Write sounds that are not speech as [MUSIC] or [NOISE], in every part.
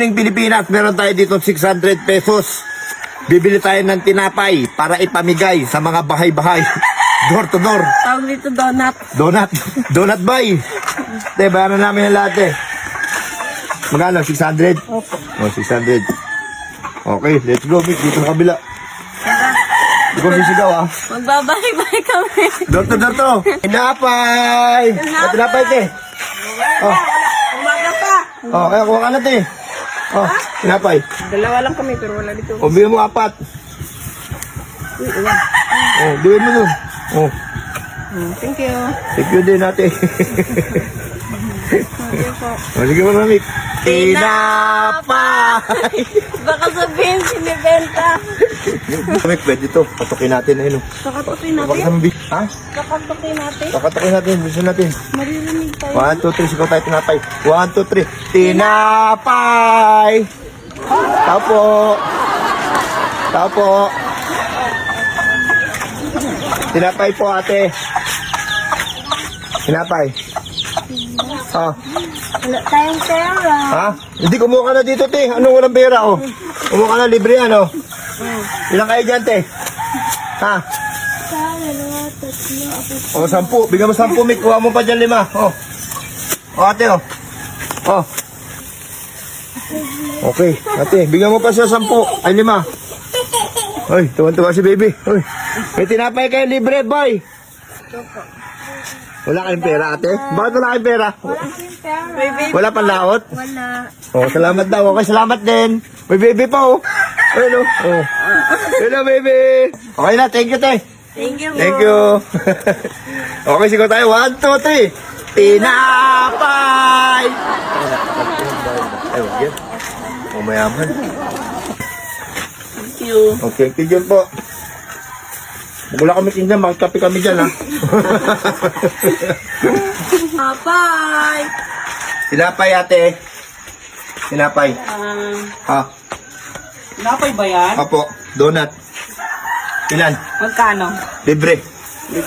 morning Pilipinas, meron tayo dito 600 pesos. Bibili tayo ng tinapay para ipamigay sa mga bahay-bahay. [LAUGHS] Door to door. Tawag dito donut. Donut. Donut buy. Te, bayaran namin ang lahat eh. Magkano? 600? Opo. Oh, 600. Okay, let's go, Mick. Dito sa kabila. Hindi ko sisigaw ah. Magbabalik-balik kami. Door to door to. Tinapay! Oh, tinapay, te. Oh, Umaga pa. oh, kaya kuha ka na, te. Oh, tinapay. Dalawa lang kami pero wala dito. O, bigyan mo apat. Oh, bigyan mo dun. Oh, Hmm, Thank you. thank you din natin. Thank you po. [LAUGHS] oh, sige mo, Mick. Tinapay! Baka sabihin sinibenta. Mick, pwede to. Patukin natin na yun. oh. Kakatukin Bakit natin. naman, Mick? Ha? Kakatukin natin. Kakatukin natin. Gusto natin. Maririnig. One, two, three. Sigaw tayo tinapay. One, two, three. Tinapay! Tao po. Tao po. Tinapay po, ate. Tinapay. Ah, Wala tayong pera. ha? Hindi, kumuha ka na dito, te. Anong walang pera, oh? Kumuha ka na, libre yan, oh. Ilang kayo dyan, te? Ha? Dalawa, tatlo, apat. O, sampu. Bigyan mo sampu, Mick. Kuha mo pa dyan lima. O. O, ate, o. O. Okay. Ate, bigyan mo pa siya sampu. Ay, lima. Ay, tuwan-tuwa si baby. Uy. May tinapay kayo libre, boy. Wala kayong pera, ate? Bakit wala kayong pera? Baby. Wala pang laot? Wala. Oh, salamat daw. Okay, salamat din. May baby pa, oh. Hello. Oh. Hello, baby. Okay na. Thank you, te. Thank you Thank you. [LAUGHS] okay, sigaw tayo. One, two, three. Tinapay! Ay, wag yan. O, mayaman. Thank you. Okay, tigyan po. Wala kami tingnan, makikapi kami dyan, ha? [LAUGHS] Bye. Tinapay, ate. Tinapay. Um, Ha? napay ba yan? Apo, donut. Ilan? Magkano? Libre. [LAUGHS]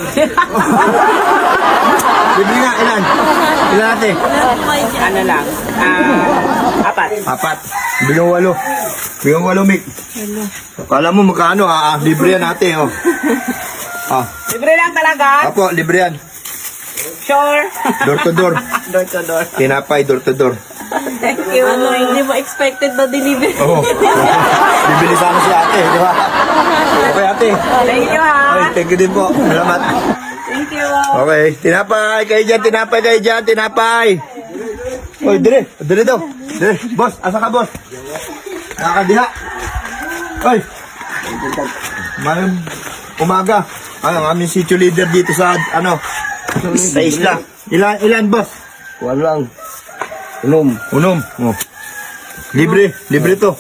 Libre nga, ilan? Ilan ate? Ano lang? Ah, apat. Apat. Bilang walo. Bilang walo, Mick. Kala mo magkano, ah, ah, libre yan ate, oh. Ah, Libre lang talaga? apo, libre yan. Sure. Door to door. [LAUGHS] door to door. Tinapay, door to door. Thank you. Ano, hindi mo expected na delivery. [LAUGHS] Oo. Bibili sana si ate, di ba? Okay, ate. Thank you ha. Ay, thank you din po. Salamat. Thank you. Okay, tinapay kayo dyan, tinapay kayo dyan, tinapay. Oy, dire, dire daw. Dire, boss, asa ka, boss? Nakakadiha. Oy. Mayroong umaga. Ano, ang aming sitio leader dito sa, ano, sa isla. Ilan, ilan, boss? Walang. Inom. Unom. Oh. Libre, libre to.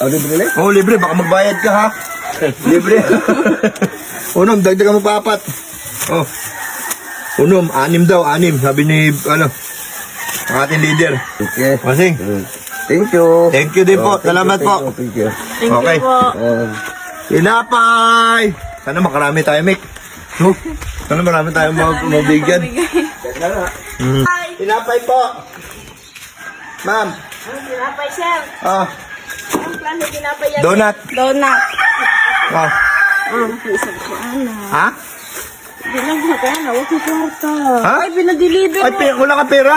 Ano libre na? Oh, libre, baka magbayad ka ha. [LAUGHS] libre. [LAUGHS] Unom, dagdagan mo pa apat. Oh. Unom, anim daw, anim. Sabi ni, ano, ang ating leader. Okay. Masing, Mm. Thank you. thank you din po. Oh, thank Salamat you, po. Thank you. Thank Okay. you po. Oh. Tinapay! Sana makarami tayo, Mick. No? [LAUGHS] Sana marami tayong mag mabigyan. Mm. Tinapay po. Ma'am. Tinapay, sir. Ah, Ang plano tinapay yan. donut. Donut. Ah. Ah, isang ko. Ha? Bilang mo ka, ana. Huwag mo kwarta. Ha? Ay, pinadeliver Ay, mo. pe- wala ka pera?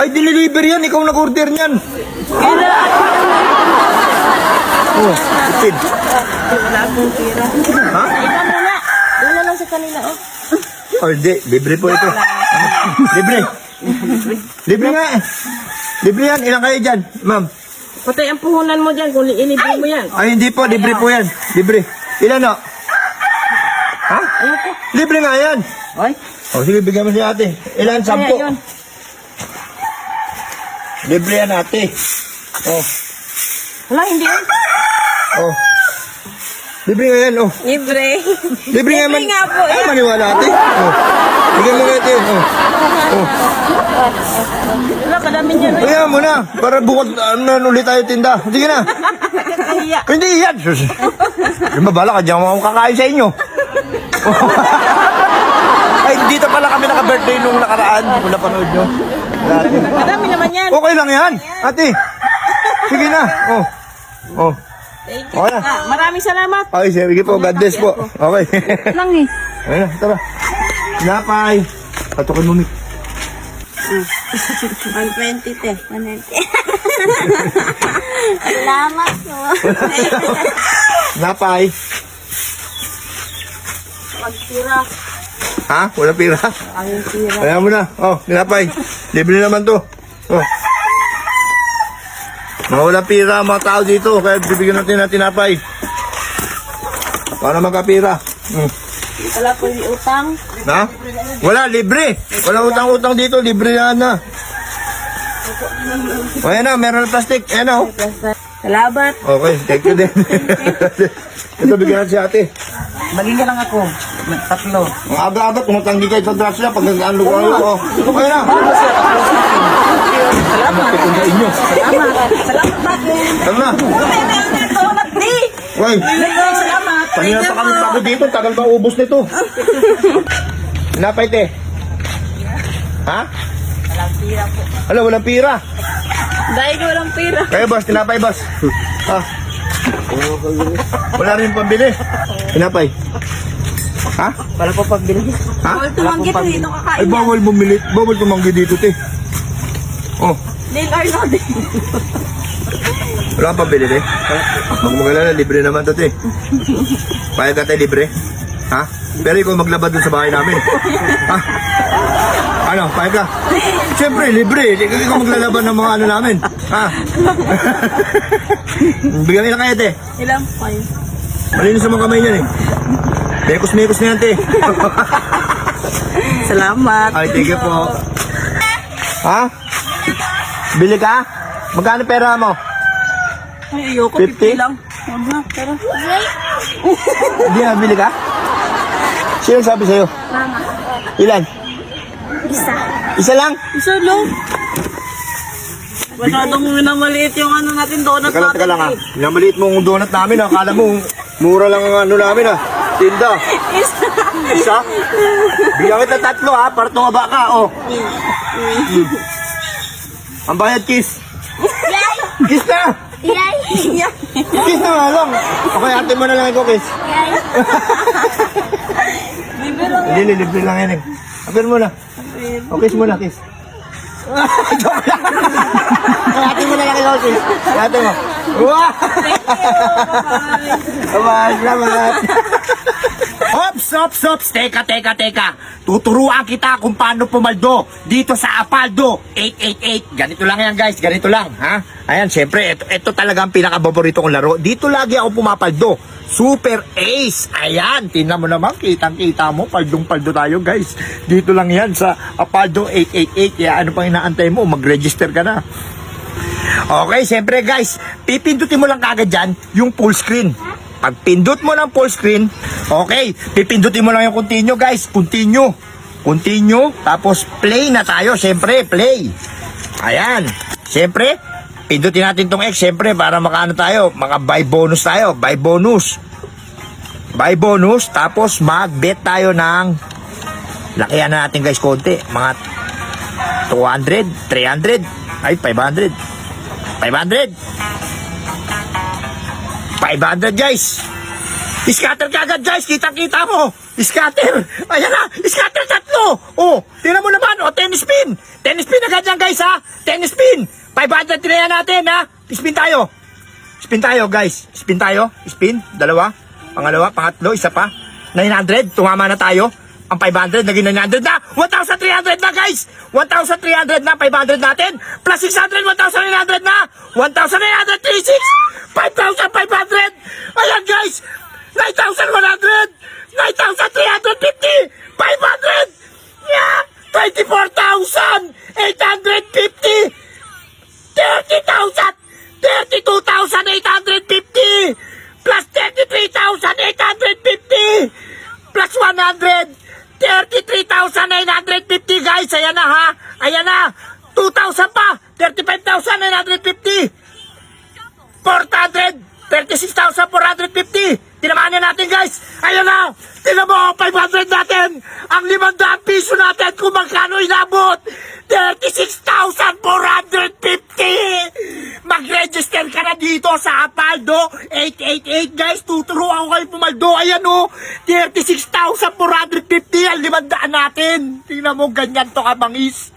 Ay, diniliver yan. Ikaw nag-order niyan. Oh, itid. Wala akong pera. Ha? Ikaw. Lang sa kanila, oh. Oh, hindi. Libre po ito. Libre. Libre nga eh. Libre yan. Ilan kayo dyan, ma'am? Patay ang puhunan mo dyan kung ilibre mo yan. Ay, hindi po. Libre po yan. Libre. Ilan o? Ha? Libre nga yan. Ay, O, sige, bigyan mo si ate. Ilan? Sampo. yun. Libre yan, ate. Oh, Wala, hindi. oh. Libre nga yan, oh. Libre. Libre nga man. Libre nga po, Ay, yan. maniwala ate. Oh. Bigyan mo nga ate. Oh. Oh. Wala, kadami dyan. Kaya mo na. Para bukod ano, ulit tayo tinda. Sige na. Hindi yan. Sus. Yung babala ka dyan ako kakain sa inyo. [LAUGHS] Ay, dito pala kami naka-birthday nung nakaraan. Kung napanood nyo. Madami naman yan. Okay lang yan. Ate. Sige na. Oh. Oh. Thank you. Okay. Ah, maraming salamat. Okay, sige po. God bless po. Okay. Lang eh. Ayun na, tara. Tinapay. Patukin mo, Mick. 120 te. 120. Salamat po. Tinapay. Magtira. Ha? Wala pira? Ang tira. Kaya mo na. Oh, tinapay. Libre naman to. Oh. Mga wala pira ang mga tao dito. Kaya bibigyan natin ng tinapay. Para magkapira. Hmm. Wala po yung utang. Na? Wala, libre. Wala utang-utang dito. Libre na na. O, ayan na. Meron na plastic. Ayan na, oh. Salamat. Okay, thank you din. [LAUGHS] Ito, bigyan natin si ate. Maging ka lang ako. Tatlo. Ang aga-aga, tumutang di kayo sa drugs na pag nag-ano ko. Okay na. Salamat. inyo. Salamat. Salamat bakit? Na. Salamat di. Uy, Salamat. kanina pa kami pagod dito. Tagal ba ubos nito? Napay, te. Ha? Walang tira po. Ano, walang pira. Dahil walang pira. Kayo, boss, tinapay, boss. Ha? Wala rin pambili. Tinapay. Ha? Wala po pagbili. Ha? Tumanggit dito Ay, kakain. bawal bumili. Bawal tumanggi dito, te. Oh, Dale Arnold. wala kang pambili, te. Huwag mo kalala, libre naman to, te. Payag ka, te, libre. Ha? Pero ikaw maglaba dun sa bahay namin. Ha? Ano, payag ka? Siyempre, libre. Ikaw maglalaban ng mga ano namin. Ha? [LAUGHS] Bigyan nila kayo, te. Ilang yun? Malinis sa mga kamay niyan, eh. Mekos-mekos na yan, te. [LAUGHS] Salamat. Ay, thank you po. Ha? Bili ka? Magkano pera mo? Ay, ayoko. 50? 50 lang. Huwag na. Pero. [LAUGHS] Hindi na, bili ka? Sino sabi sa'yo? Mama. Ilan? Isa. Isa lang? Isa lang. Masyadong minamaliit yung ano natin, donut Teka lang, natin. teka lang ha. eh. Namaliit mo ang donut namin ha. Akala mo, mura lang ang ano namin ha. Tinda. Isa. Isa? Bigyan kita tatlo ha, para tumaba ka, oh. Mm. Ang bayad, kiss. Yay! Kiss na! Yay! Kiss na nga lang. Okay, ate mo na lang ikaw, kiss. Yay! Hindi, libre lang yan eh. Apir mo na. O, kiss mo na, kiss. [LAUGHS] Joke lang. Ate mo na lang ikaw, kiss. Ate mo. Wow! Bye-bye. Salamat. Ops, ops, ops, teka, teka, teka. Tuturuan kita kung paano pumaldo dito sa Apaldo 888. Ganito lang yan guys, ganito lang, ha? Ayan, syempre, ito, ito talaga ang pinakababorito kong laro. Dito lagi ako pumapaldo. Super Ace. Ayan, tingnan mo naman, kitang-kita mo, paldong-paldo tayo guys. Dito lang yan sa Apaldo 888. Kaya ano pang inaantay mo, mag-register ka na. Okay, siyempre guys, pipindutin mo lang kagad dyan yung full screen. Pag pindot mo ng full screen, okay, pipindutin mo lang yung continue guys, continue. Continue, tapos play na tayo, siyempre, play. Ayan, siyempre, pindutin natin tong X, siyempre, para makaano tayo, mga buy bonus tayo, buy bonus. Buy bonus, tapos mag-bet tayo ng, lakihan na natin guys konti, mga 200, 300, ay 500. 500. 500 guys. Scatter kagad guys, kitang-kita mo. Scatter. Ayan na, scatter tatlo. Oh, tira mo naman. Oh, tennis spin. Tennis spin agad yan guys ha. Tennis spin. 500 tirayan natin ha. Spin tayo. Spin tayo guys. Spin tayo. Spin. Dalawa. Pangalawa, pangatlo, isa pa. 900. Tumama na tayo. Ang 500, naging 900 na. 1,300 na guys. 1,300 na. 500 natin. Plus 600, 1,900 na. 1,936. 33,850! Plus 100! 33,950 guys! Ayan na ha! Ayan na! 2,000 pa! 35,950! 400! 36,450! Tinamaan na natin guys! Ayan na! Tingnan mo! 500 natin! Ang 500 piso natin kung magkano inabot! 36,450! Mo, ganyan to kabangis.